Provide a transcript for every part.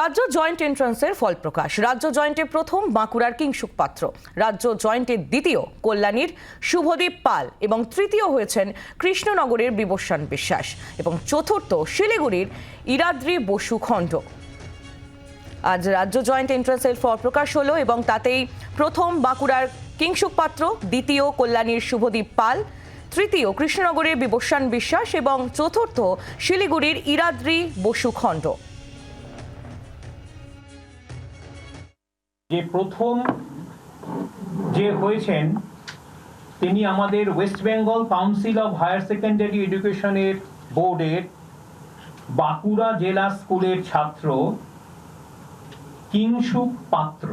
রাজ্য জয়েন্ট এন্ট্রান্সের ফল প্রকাশ রাজ্য জয়েন্টে প্রথম বাঁকুড়ার কিংসুক পাত্র। রাজ্য জয়েন্টের দ্বিতীয় কল্যাণীর শুভদীপ পাল এবং তৃতীয় হয়েছেন কৃষ্ণনগরের বিবস্বান বিশ্বাস এবং চতুর্থ শিলিগুড়ির ইরাদ্রি বসু খণ্ড। আজ রাজ্য জয়েন্ট এন্ট্রান্সের ফল প্রকাশ হলো এবং তাতেই প্রথম বাঁকুড়ার কিংসুক পাত্র, দ্বিতীয় কল্যাণীর শুভদীপ পাল, তৃতীয় কৃষ্ণনগরের বিবস্বান বিশ্বাস এবং চতুর্থ শিলিগুড়ির ইরাদ্রি বসু খণ্ড। যে প্রথম যে হয়েছেন, তিনি আমাদের West Bengal council of higher secondary এডুকেশনের বোর্ডের বাঁকুড়া জেলা স্কুলের ছাত্র কিংসুক পাত্র।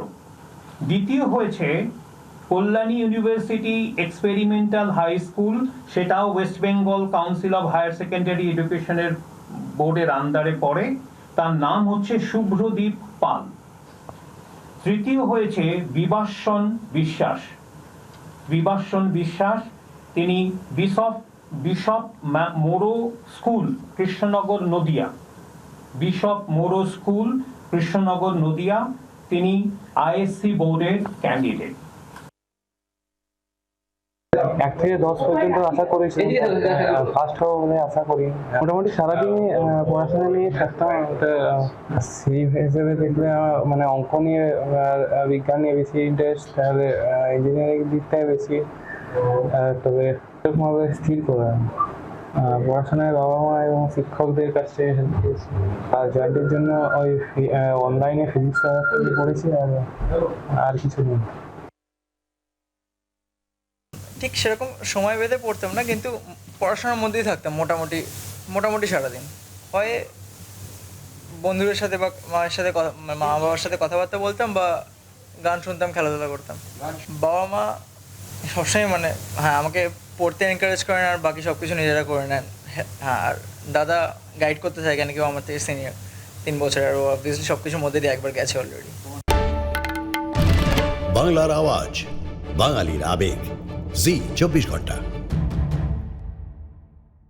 দ্বিতীয় হয়েছে Kalyani university experimental high school সেটাও West Bengal council of higher secondary এডুকেশনের বোর্ডের আন্ডারে পড়ে। তার নাম হচ্ছে শুভ্রদীপ পাল। তৃতীয় হয়েছে বিবাসন বিশ্বাস। বিবাসন বিশ্বাস, তিনি Bishop Bishop Morrow school, Krishnanagar Nadia. Bishop, Morrow school, Krishnanagar Nadia, তিনি আইএসসি বোর্ডের ক্যান্ডিডেট এক থেকে দশ পর্যন্ত আশা করেছি ফার্স্ট হব বলে আশা করি। মোটামুটি সারাদিনই পড়াশোনা নিয়ে থাকতাম সেই হিসেবে দেখলে মানে অঙ্ক নিয়ে বিজ্ঞান নিয়ে বেশি ইন্টারেস্ট তাহলে ইঞ্জিনিয়ারিং দিকটাই বেশি তবে এরকমভাবে স্থির করে পড়াশোনায় বাবা মা এবং শিক্ষকদের কাছে হেল্প আর জয়েন্টের জন্য ওই অনলাইনে ফিজিক্স পড়েছি আর আর কিছু নেই। ঠিক সেরকম সময় বেঁধে পড়তাম না কিন্তু পড়াশোনার মধ্যেই থাকতাম মোটামুটি মোটামুটি সারাদিন। হয় বন্ধুদের সাথে বা মায়ের সাথে কথা মা বাবার সাথে কথাবার্তা বলতাম বা গান শুনতাম খেলাধুলা করতাম। বাবা মা সবসময় মানে হ্যাঁ আমাকে পড়তে এনকারেজ করেন আর বাকি সব কিছু নিজেরা করে নেন। হ্যাঁ হ্যাঁ, আর দাদা গাইড করতে থাকে কেন কেউ আমার থেকে সিনিয়র তিন বছর আর ও অবভিয়াসলি সব কিছুর মধ্যে দিয়ে একবার গেছে অলরেডি বাংলার আওয়াজ বাঙালির আবেগ। জি চব্বিশ ঘণ্টা।